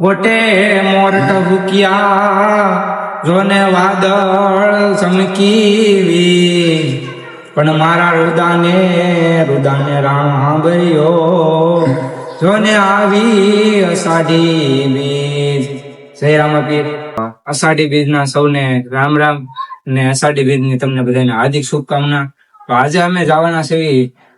ગોટે મોર ભૂક્યા જોને વાદળ ચમકીવી. પણ મારા રુદાને રુદાને રામ સાંભળ્યો, જોને આવી અષાઢી બીજ. જય રામપીર. અષાઢી બીજના સૌને રામ રામ ને અષાઢી બીજની તમને બધાને હાર્દિક શુભકામના. તો આજે અમે જવાના છે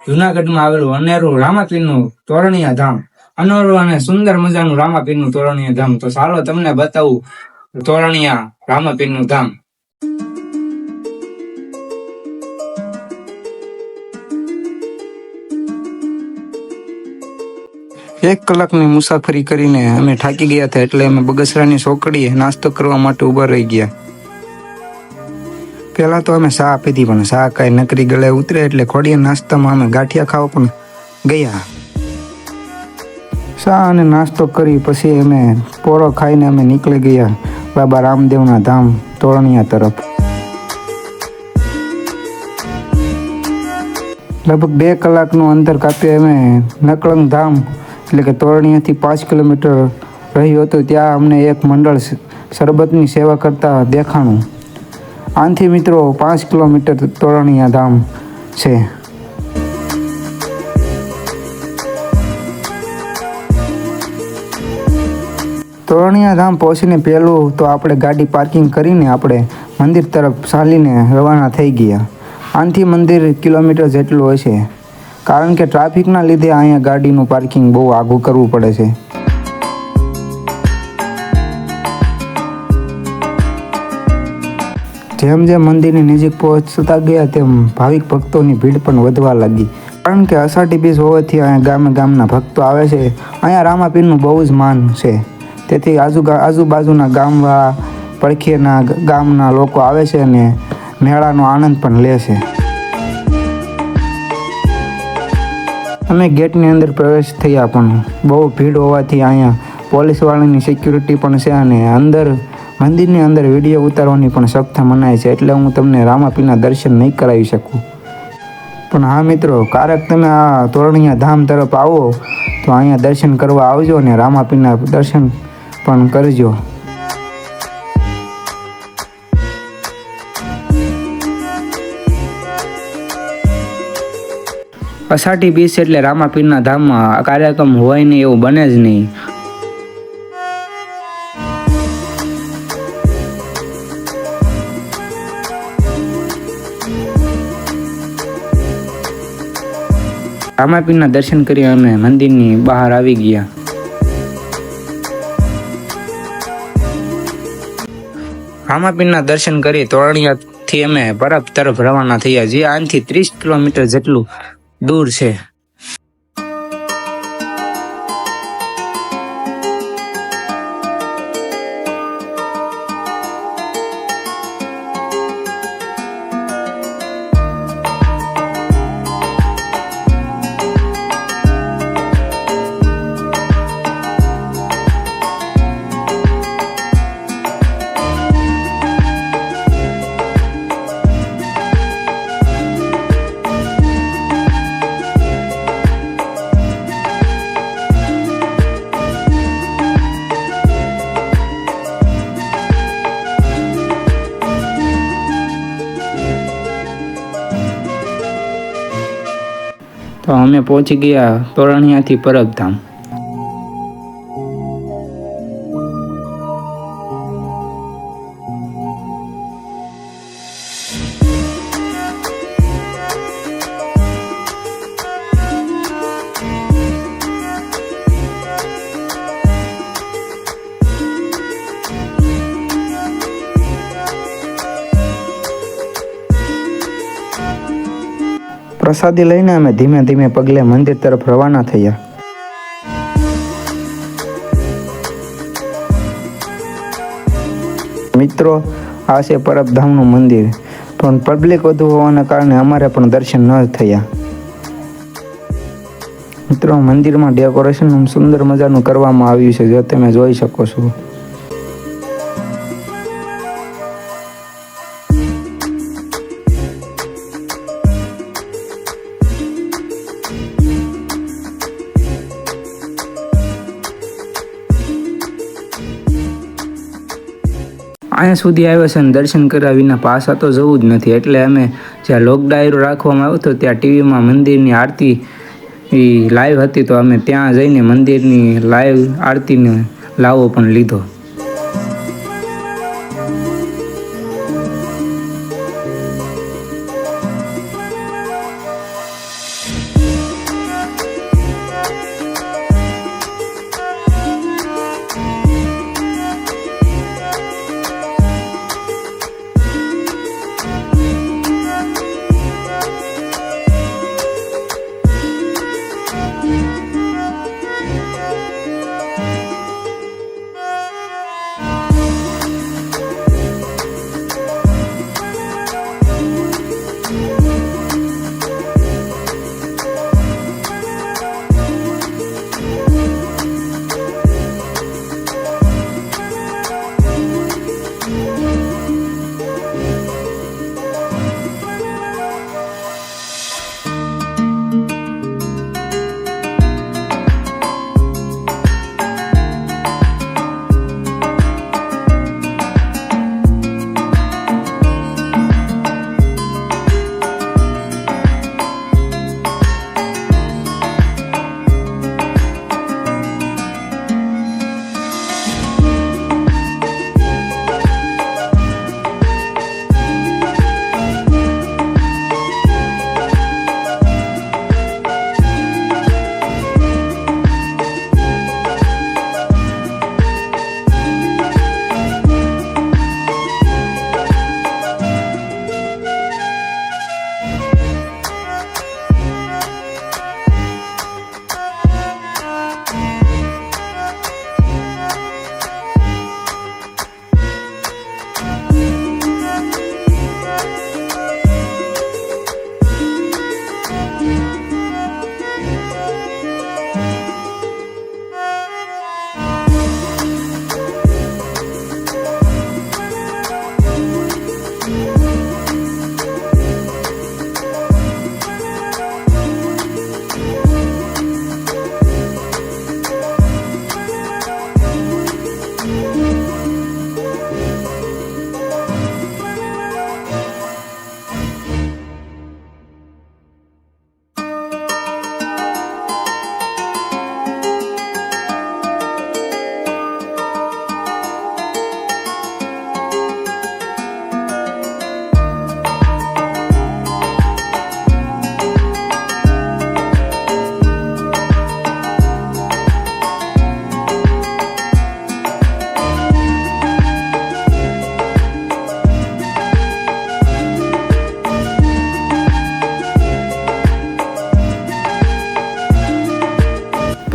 જુનાગઢમાં આવેલું અનેરું રામાપીરનું તોરણીયા ધામ. અનોરું અને સુંદર મજાનું રામાપીરનું તોરણીયા ધામ. તો ચાલો તમને બતાવું તોરણીયા રામાપીરનું ધામ. એક કલાકની મુસાફરી કરીને અમે થાકી ગયા હતા એટલે અમે બગસરાની સોકડીએ નાસ્તો કરવા માટે ઊભા રહી ગયા. પહેલા તો અમે ચા પીધી પણ ચા કાંઈ નકરી ગળે ઉતરે એટલે ખોડીએ નાસ્તામાં અમે ગાંઠિયા ખાવા પણ ગયા. ચા અને નાસ્તો કરી પછી અમે પોરો ખાઈને અમે નીકળી ગયા બાબા રામદેવના ધામ તોરણિયા તરફ. લગભગ બે કલાકનું અંતર કાપી અમે નકળંગ ધામ એટલે કે તોરણિયાથી પાંચ કિલોમીટર રહ્યું હતું. ત્યાં અમને એક મંડળ શરબતની સેવા કરતા દેખાણું. આનથી મિત્રો પાંચ કિલોમીટર તોરણિયા ધામ છે. તોરણીયા ધામ પહોંચીને પહેલું તો આપણે ગાડી પાર્કિંગ કરીને આપણે મંદિર તરફ ચાલીને રવાના થઈ ગયા. આનથી મંદિર કિલોમીટર જેટલું હશે કારણ કે ટ્રાફિકના લીધે અહીંયા ગાડીનું પાર્કિંગ બહુ આઘું કરવું પડે છે. જેમ જેમ મંદિરની નજીક પહોંચતા ગયા, તેમ ભાવિક ભક્તોની ભીડ પણ વધવા લાગી. કારણ કે અષાઢી બીજ હોવાથી અહીંયા ગામે ગામના ભક્તો આવે છે. અહીંયા રામાપીરનું બહુ જ માન છે. તેથી આજુ આજુબાજુના ગામવાળા, પડખેના ગામના લોકો આવે છે અને મેળાનો આનંદ પણ લે છે. અમે ગેટની અંદર પ્રવેશ થયા પણ બહુ ભીડ હોવાથી અહીંયા પોલીસવાળાની સિક્યુરિટી પણ છે અને અંદર, મંદિરની અંદર વીડિયો ઉતારવાની પણ સખ્ત મનાય છે. એટલે હું તમને રામાપીના દર્શન નહીં કરાવી શકું. પણ હા મિત્રો, કારક તમે આ તોરણીયા ધામ તરફ આવો, તો અહીંયા દર્શન કરવા આવજો અને રામાપીના દર્શન પણ કરજો. અષાઢી બીસ એટલે રામાપીરના ધામમાં કાર્યક્રમ હોય નહીં, એવું બને જ નહીં. રામાપીરના દર્શન કરી અમે મંદિરની બહાર આવી ગયા. રામાપીરના દર્શન કરી તોરણિયાથી અમે પરબ તરફ રવાના થયા, જે આનથી ત્રીસ કિલોમીટર જેટલું દૂર છે. અમે પહોંચી ગયા તોરણિયાથી પરબધામ. પ્રસાદી લઈને અમે ધીમે ધીમે પગલે મંદિર તરફ રવાના થયા. મિત્રો, આ છે પરબધામનું મંદિર, પણ પબ્લિક વધુ હોવાના કારણે અમારે પણ દર્શન ન થયા. મિત્રો, મંદિરમાં ડેકોરેશન સુંદર મજાનું કરવામાં આવ્યું છે, જો તમે જોઈ શકો છો. અહીંયા સુધી આવ્યા છે અને દર્શન કર્યા વિના પાછા તો જવું જ નથી. એટલે અમે જ્યાં લોક ડાયરો રાખવામાં આવ્યો હતો, ત્યાં ટીવીમાં મંદિરની આરતી એ લાઈવ હતી, તો અમે ત્યાં જઈને મંદિરની લાઈવ આરતીને લાવો પણ લીધો.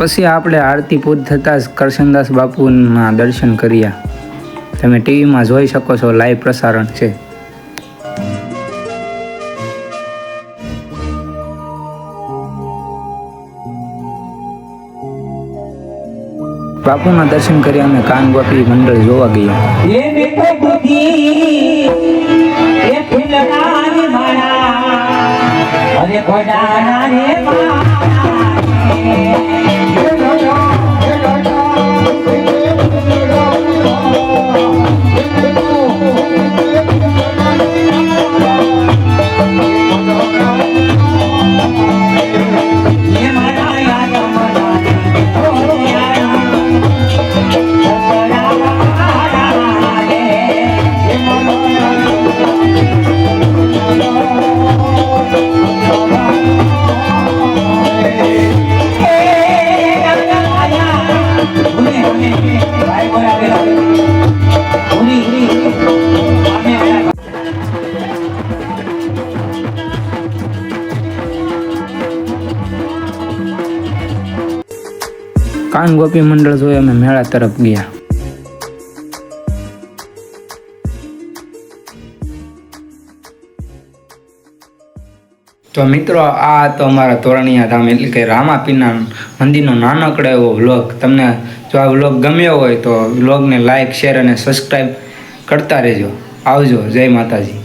પછી આપણે આરતી પૂજ થતાં જ કરશનદાસ બાપુના દર્શન કર્યા. તમે ટીવીમાં જોઈ શકો છો, લાઈવ પ્રસારણ છે. બાપુના દર્શન કર્યા અમે કાનગોપી મંડળ જોવા ગયા. અરે Yeah. ઘોડાના ગોપી મંડળ જોઈ અમે મેળા તરફ ગયા. તો મિત્રો, આ તો અમારા તોરણિયા ધામ એટલે કે રામાપીના મંદિરનો નાનકડો એવો વ્લોગ. તમને જો આ વ્લોગ ગમ્યો હોય તો વ્લોગને લાઈક, શેર અને સબસ્ક્રાઈબ કરતા રહેજો. આવજો. જય માતાજી.